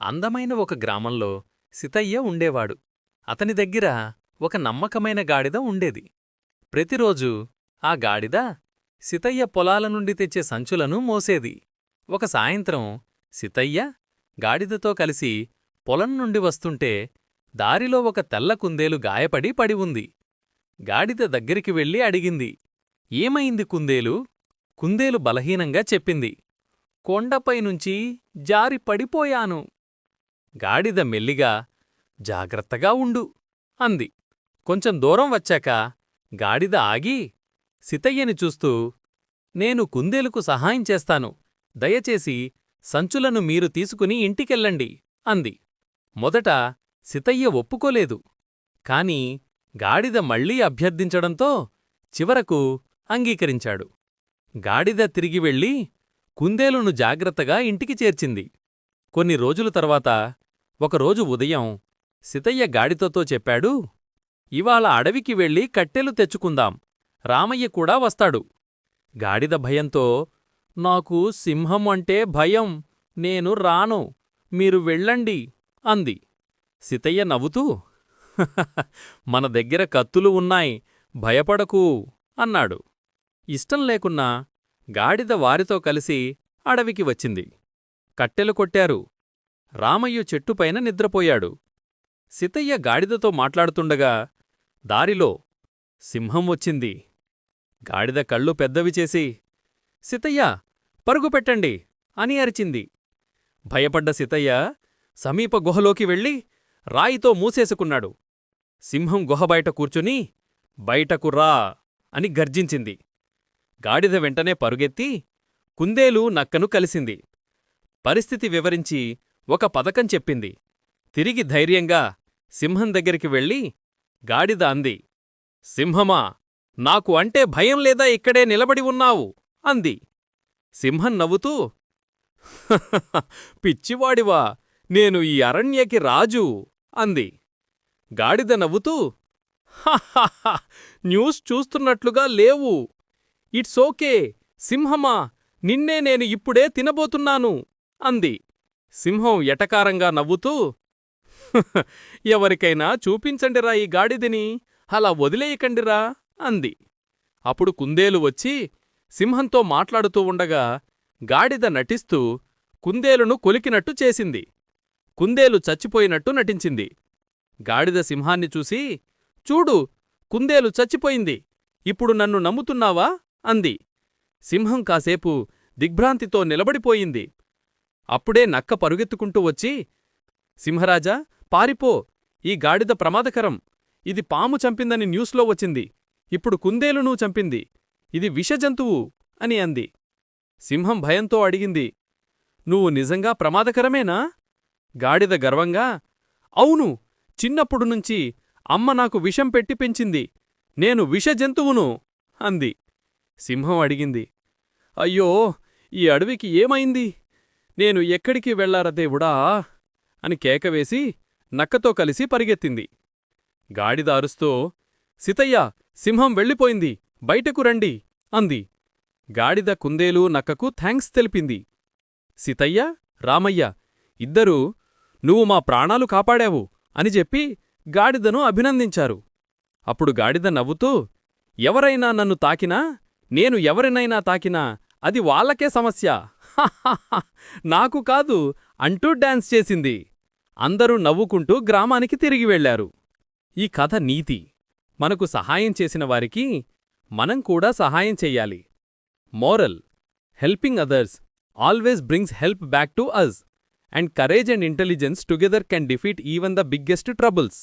అందమైన ఒక గ్రామంలో సితయ్య ఉండేవాడు. అతని దగ్గర ఒక నమ్మకమైన గాడిద ఉండేది. ప్రతిరోజూ ఆ గాడిద సితయ్య పొలాల నుండి తెచ్చే సంచులను మోసేది. ఒక సాయంత్రం సితయ్య గాడిదతో కలిసి పొలం నుండి వస్తుంటే దారిలో ఒక తెల్ల కుందేలు గాయపడి పడి ఉంది. గాడిద దగ్గరికి వెళ్ళి అడిగింది ఏమైంది కుందేలు? కుందేలు బలహీనంగా చెప్పింది. కొండపైనుంచి జారి పడిపోయాను గాడిద మెల్లిగా జాగ్రత్తగా ఉండు అంది. కొంచెం దూరం వచ్చాక గాడిద ఆగి సితయ్యని చూస్తూ నేను కుందేలుకు సహాయం చేస్తాను. దయచేసి సంచులను మీరు తీసుకుని ఇంటికెళ్ళండి అంది. మొదట సితయ్య ఒప్పుకోలేదు. కాని గాడిద మళ్ళీ అభ్యర్థించడంతో చివరకు అంగీకరించాడు. గాడిద తిరిగి వెళ్ళి కుందేలును జాగ్రత్తగా ఇంటికి చేర్చింది. కొన్ని రోజుల తర్వాత ఒకరోజు ఉదయం సితయ్య గాడితతో చెప్పాడు ఇవాళ అడవికి వెళ్ళి కట్టెలు తెచ్చుకుందాం రామయ్య కూడా వస్తాడు. గాడిద భయంతో నాకు సింహం అంటే భయం నేను రాను మీరు వెళ్ళండి అంది. సితయ్య నవ్వుతూ మన దగ్గర కత్తులు ఉన్నాయి భయపడకు అన్నాడు. ఇష్టం లేకున్నా గాడిద వారితో కలిసి అడవికి వచ్చింది. కట్టెలు కొట్టారు. రామయ్య చెట్టుపైన నిద్రపోయాడు. సితయ్య గాడిదతో మాట్లాడుతుండగా దారిలో సింహం వచ్చింది. గాడిద కళ్ళు పెద్దవి చేసి సితయ్య పరుగు పెట్టండి అని అరిచింది. భయపడ్డ సితయ్య సమీప గుహలోకి వెళ్ళి రాయితో మూసేసుకున్నాడు. సింహం గుహ బయట కూర్చుని బయటకు రా అని గర్జించింది. గాడిద వెంటనే పరుగెత్తి కుందేలు నక్కను కలిసింది. పరిస్థితి వివరించి ఒక పథకం చెప్పింది. తిరిగి ధైర్యంగా సింహం దగ్గరికి వెళ్ళి గాడిద అంది. సింహమా నాకు అంటే భయం లేదా ఇక్కడే నిలబడి ఉన్నావు? అంది. సింహం నవ్వుతూ పిచ్చివాడివా నేను ఈ అరణ్యకి రాజు అంది. గాడిద నవ్వుతూ న్యూస్ చూస్తున్నట్లుగా లేవు. ఇట్స్ ఓకే సింహమా నిన్నే నేను ఇప్పుడే తినబోతున్నాను అంది. సింహం ఎటకారంగా నవ్వుతూ ఎవరికైనా చూపించండిరా ఈ గాడిదని అలా వదిలేయకండిరా అంది. అప్పుడు కుందేలు వచ్చి సింహంతో మాట్లాడుతూ ఉండగా గాడిద నటిస్తూ కుందేలును కొలికినట్టు చేసింది. కుందేలు చచ్చిపోయినట్టు నటించింది. గాడిద సింహాన్ని చూసి చూడు కుందేలు చచ్చిపోయింది. ఇప్పుడు నన్ను నమ్ముతున్నావా? అంది. సింహం కాసేపు దిగ్భ్రాంతితో నిలబడిపోయింది. అప్పుడే నక్క పరుగెత్తుకుంటూ వచ్చి సింహరాజా పారిపో ఈ గాడిద ప్రమాదకరం. ఇది పాము చంపిందని న్యూస్లో వచ్చింది. ఇప్పుడు కుందేలునూ చంపింది. ఇది విషజంతువు అని అంది. సింహం భయంతో అడిగింది నువ్వు నిజంగా ప్రమాదకరమేనా? గాడిద గర్వంగా? అవును చిన్నప్పుడు నుంచి అమ్మ నాకు విషం పెట్టి పెంచింది. నేను విషజంతువును అంది. సింహం అడిగింది అయ్యో ఈ అడవికి ఏమైంది? నేను ఎక్కడికి వెళ్ళారా దేవుడా? అని కేకవేసి నక్కతో కలిసి పరిగెత్తింది. గాడిద అరుస్తూ సితయ్య సింహం వెళ్ళిపోయింది బయటకు రండి అంది. గాడిద కుందేలు నక్కకు థ్యాంక్స్ తెలిపింది. సితయ్య రామయ్య ఇద్దరూ నువ్వు మా ప్రాణాలు కాపాడావు అని చెప్పి గాడిదను అభినందించారు. అప్పుడు గాడిద నవ్వుతూ ఎవరైనా నన్ను తాకినా నేను ఎవరినైనా తాకినా అది వాళ్ళకే సమస్య. నాకు కాదు అంటూ డాన్స్ చేసింది. అందరూ నవ్వుకుంటూ గ్రామానికి తిరిగి వెళ్ళారు ఈ కథ నీతి. మనకు సహాయం చేసిన వారికి మనం కూడా సహాయం చెయ్యాలి. Moral. Helping others. Always brings help back to us and courage and intelligence together can defeat even the biggest troubles.